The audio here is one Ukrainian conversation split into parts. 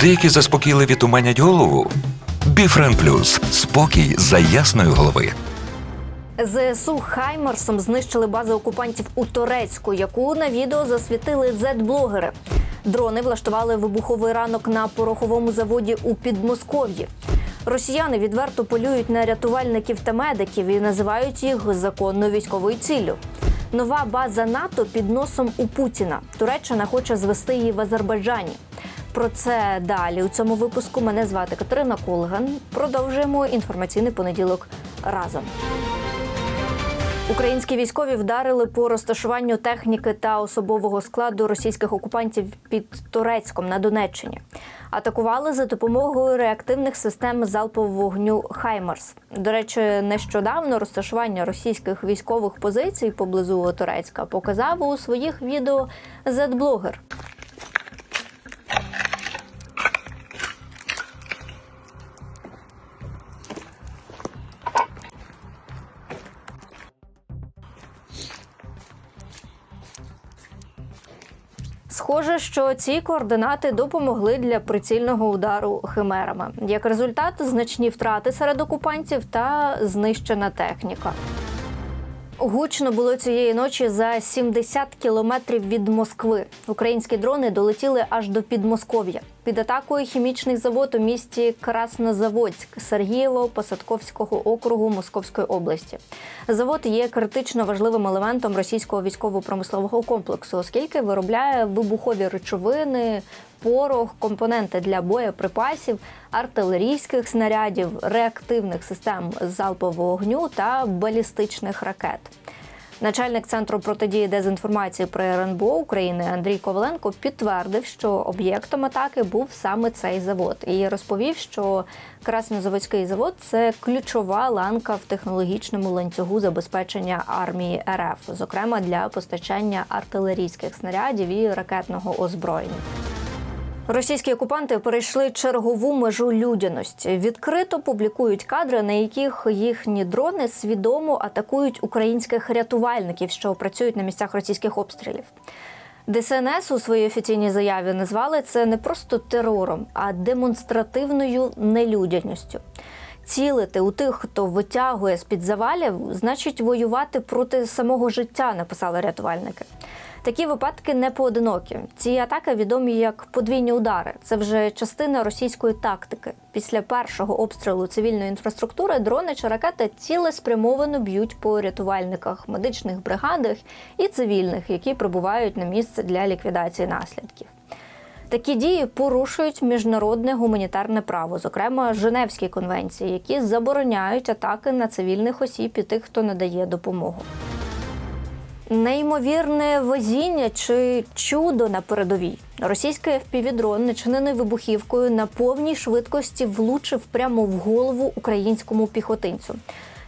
Деякі заспокійливі туманять голову. Біфрен Плюс спокій за ясної голови. ЗСУ Хаймерсом знищили базу окупантів у Торецьку, яку на відео засвітили зет-блогери. Дрони влаштували вибуховий ранок на пороховому заводі у Підмосков'ї. Росіяни відверто полюють на рятувальників та медиків і називають їх законною військовою ціллю. Нова база НАТО під носом у Путіна. Туреччина хоче звести її в Азербайджані. Про це далі у цьому випуску. Мене звати Катерина Колган. Продовжуємо інформаційний понеділок разом. Українські військові вдарили по розташуванню техніки та особового складу російських окупантів під Турецьком на Донеччині. Атакували за допомогою реактивних систем залпового вогню Хаймарс. До речі, нещодавно розташування російських військових позицій поблизу Турецька показав у своїх відео зет-блогер. Схоже, що ці координати допомогли для прицільного удару химерами. Як результат, значні втрати серед окупантів та знищена техніка. Гучно було цієї ночі за 70 кілометрів від Москви. Українські дрони долетіли аж до Підмосков'я. Під атакою хімічний завод у місті Краснозаводськ Сергієво-Посадковського округу Московської області. Завод є критично важливим елементом російського військово-промислового комплексу, оскільки виробляє вибухові речовини, порох, компоненти для боєприпасів, артилерійських снарядів, реактивних систем залпового вогню та балістичних ракет. Начальник центру протидії дезінформації при РНБО України Андрій Коваленко підтвердив, що об'єктом атаки був саме цей завод, і розповів, що Краснозаводський завод це ключова ланка в технологічному ланцюгу забезпечення армії РФ, зокрема для постачання артилерійських снарядів і ракетного озброєння. Російські окупанти перейшли чергову межу людяності. Відкрито публікують кадри, на яких їхні дрони свідомо атакують українських рятувальників, що працюють на місцях російських обстрілів. ДСНС у своїй офіційній заяві назвали це не просто терором, а демонстративною нелюдяністю. Цілити у тих, хто витягує з під завалів, значить воювати проти самого життя, написали рятувальники. Такі випадки не поодинокі. Ці атаки відомі як подвійні удари. Це вже частина російської тактики. Після першого обстрілу цивільної інфраструктури дрони чи ракети цілеспрямовано б'ють по рятувальниках, медичних бригадах і цивільних, які прибувають на місце для ліквідації наслідків. Такі дії порушують міжнародне гуманітарне право, зокрема Женевські конвенції, які забороняють атаки на цивільних осіб і тих, хто надає допомогу. Неймовірне везіння чи чудо на передовій. Російський FPV-дрон, начинений вибухівкою, на повній швидкості влучив прямо в голову українському піхотинцю.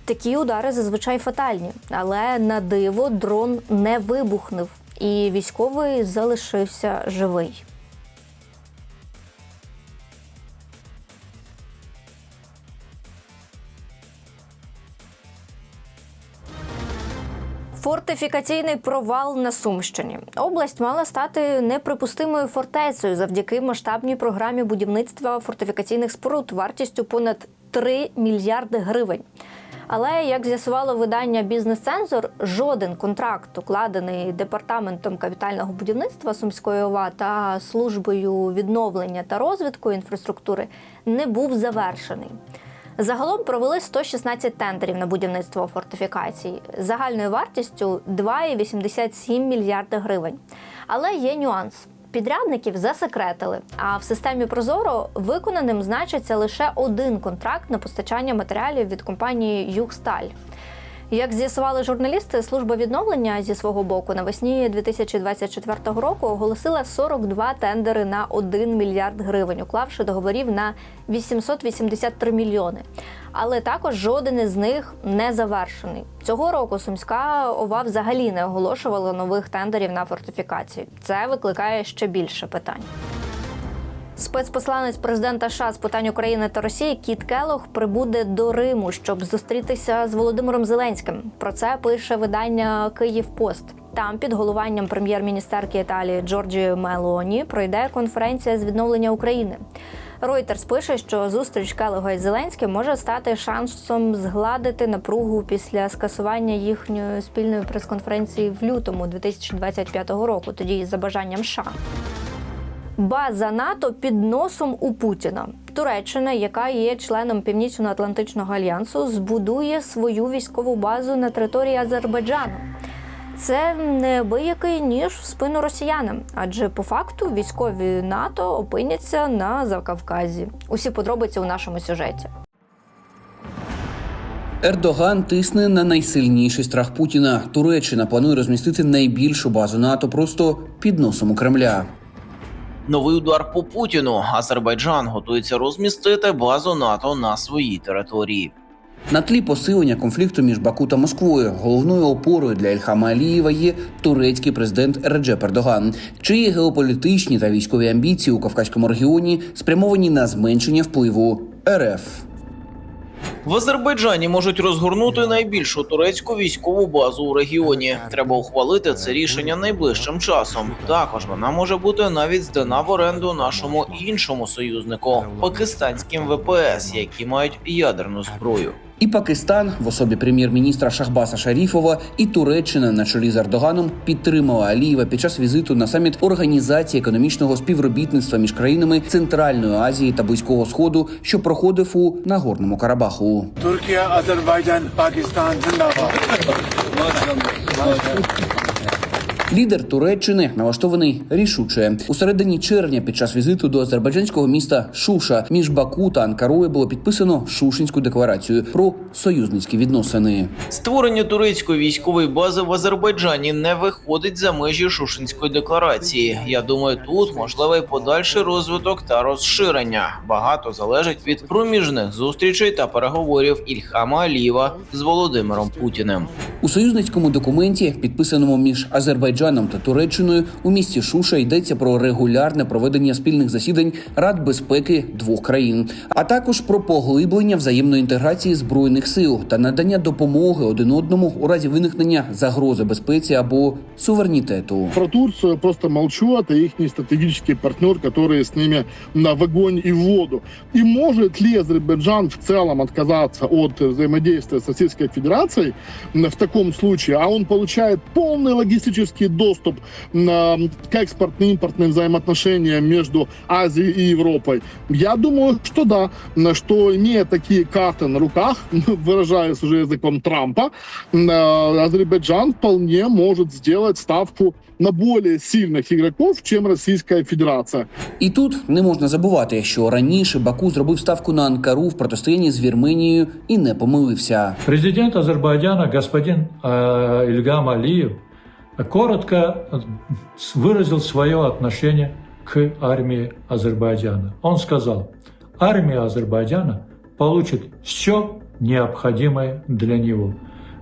Такі удари зазвичай фатальні, але на диво дрон не вибухнув, і військовий залишився живий. Фортифікаційний провал на Сумщині. Область мала стати неприпустимою фортецею завдяки масштабній програмі будівництва фортифікаційних споруд вартістю понад 3 мільярди гривень. Але як з'ясувало видання Бізнес-цензор, жоден контракт, укладений департаментом капітального будівництва Сумської ОВА та службою відновлення та розвитку інфраструктури, не був завершений. Загалом провели 116 тендерів на будівництво фортифікацій загальною вартістю 2,87 мільярди гривень. Але є нюанс. Підрядників засекретили, а в системі Прозоро виконаним значиться лише один контракт на постачання матеріалів від компанії Югсталь. Як з'ясували журналісти, служба відновлення зі свого боку навесні 2024 року оголосила 42 тендери на 1 мільярд гривень, уклавши договорів на 883 мільйони. Але також жоден із них не завершений. Цього року Сумська ОВА взагалі не оголошувала нових тендерів на фортифікації. Це викликає ще більше питань. Спецпосланець президента США з питань України та Росії Кіт Келох прибуде до Риму, щоб зустрітися з Володимиром Зеленським. Про це пише видання Київ Пост. Там під головуванням прем'єр-міністерки Італії Джорджії Мелоні пройде конференція з відновлення України. Reuters пише, що зустріч Келога із Зеленським може стати шансом згладити напругу після скасування їхньої спільної прес-конференції в лютому 2025 року, тоді за бажанням США. База НАТО під носом у Путіна. Туреччина, яка є членом Північно-Атлантичного альянсу, збудує свою військову базу на території Азербайджану. Це неабиякий ніж в спину росіянам, адже по факту військові НАТО опиняться на Закавказі. Усі подробиці у нашому сюжеті. Ердоган тисне на найсильніший страх Путіна. Туреччина планує розмістити найбільшу базу НАТО просто під носом у Кремля. Новий удар по Путіну. Азербайджан готується розмістити базу НАТО на своїй території. На тлі посилення конфлікту між Баку та Москвою головною опорою для Ільхама Алієва є турецький президент Реджеп Ердоган, чиї геополітичні та військові амбіції у кавказькому регіоні спрямовані на зменшення впливу РФ. В Азербайджані можуть розгорнути найбільшу турецьку військову базу у регіоні. Треба ухвалити це рішення найближчим часом. Також вона може бути навіть здана в оренду нашому іншому союзнику пакистанським ВПС, які мають ядерну зброю. І Пакистан в особі прем'єр-міністра Шахбаса Шаріфова і Туреччина на чолі з Ердоганом підтримала Алієва під час візиту на саміт Організації економічного співробітництва між країнами Центральної Азії та Близького Сходу, що проходив у Нагорному Карабаху. Туркія, Азербайджан, Пакистан, Zindabad. Лідер Туреччини налаштований рішуче у середині червня. Під час візиту до азербайджанського міста Шуша між Баку та Анкарою було підписано Шушинську декларацію про союзницькі відносини. Створення турецької військової бази в Азербайджані не виходить за межі Шушинської декларації. Я думаю, тут можливий подальший розвиток та розширення. Багато залежить від проміжних зустрічей та переговорів Ільхама Алієва з Володимиром Путіним. У союзницькому документі, підписаному між Азербайджаном та Туреччиною, у місті Шуша йдеться про регулярне проведення спільних засідань Рад безпеки двох країн, а також про поглиблення взаємної інтеграції збройних сил та надання допомоги один одному у разі виникнення загрози безпеці або суверенітету. Про Турцию просто молчу, это их стратегический партнер, который с ними на в огонь и в воду. И может ли Азербайджан в целом отказаться от взаимодействия с Российской Федерацией м, в таком случае, а он получает полный логистический доступ на, к экспортно-импортным взаимоотношениям между Азией и Европой? Я думаю, что да, на что имея такие карты на руках, выражаясь уже языком Трампа, м, э, Азербайджан вполне может сделать ставку на более сильных игроков, чем Российская Федерация. І тут не можна забувати, що раніше Баку зробив ставку на Анкару в протистоянні з Вірменією і не помилився. Президент Азербайджана господин э, Ильгам Алиев коротко э, выразил свое отношение к армии Азербайджана. Он сказал, армия Азербайджана получит все необходимое для него.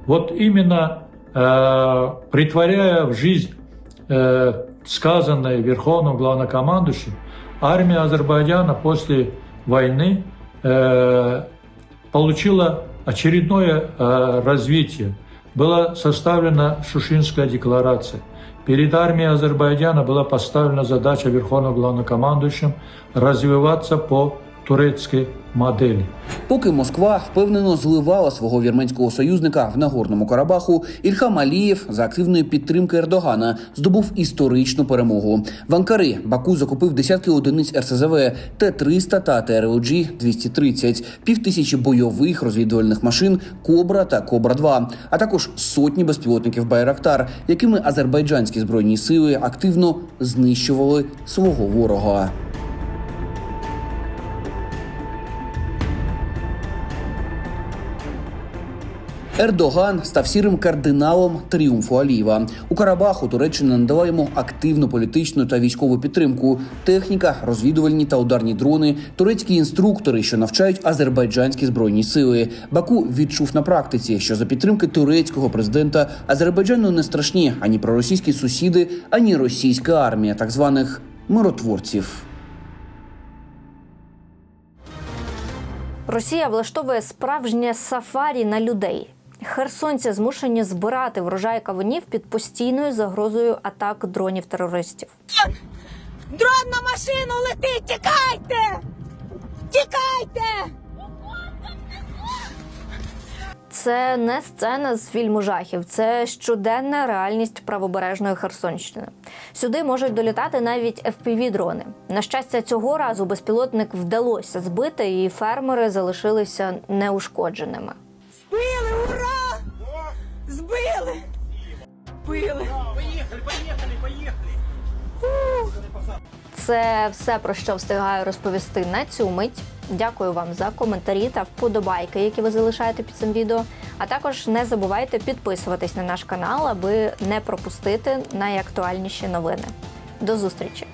Вот именно э, притворяя в жизнь э, сказанное Верховным главнокомандующим, армия Азербайджана после войны э, получила очередное э, развитие. Была составлена Шушинская декларация. Перед армией Азербайджана была поставлена задача Верховным главнокомандующим развиваться по турецкой модели. Поки Москва впевнено зливала свого вірменського союзника в Нагорному Карабаху, Ільхам Алієв за активної підтримки Ердогана здобув історичну перемогу. В Анкари Баку закупив десятки одиниць РСЗВ, Т-300 та ТРОГ-230, півтисячі бойових розвідувальних машин Кобра та Кобра-2, а також сотні безпілотників Байрактар, якими азербайджанські збройні сили активно знищували свого ворога. Ердоган став сірим кардиналом тріумфу Алієва. У Карабаху Туреччина надала йому активну політичну та військову підтримку, техніка, розвідувальні та ударні дрони, турецькі інструктори, що навчають азербайджанські збройні сили. Баку відчув на практиці, що за підтримки турецького президента Азербайджану не страшні ані проросійські сусіди, ані російська армія так званих миротворців. Росія влаштовує справжнє сафарі на людей. Херсонці змушені збирати врожай кавунів під постійною загрозою атак дронів терористів. Дрон на машину летить! Тікайте! Тікайте! Це не сцена з фільму жахів, це щоденна реальність правобережної Херсонщини. Сюди можуть долітати навіть fpv дрони На щастя, цього разу безпілотник вдалося збити, і фермери залишилися неушкодженими. Збили! Ура! Збили! Збили! Це все про що встигаю розповісти на цю мить. Дякую вам за коментарі та вподобайки, які ви залишаєте під цим відео. А також не забувайте підписуватись на наш канал, аби не пропустити найактуальніші новини. До зустрічі!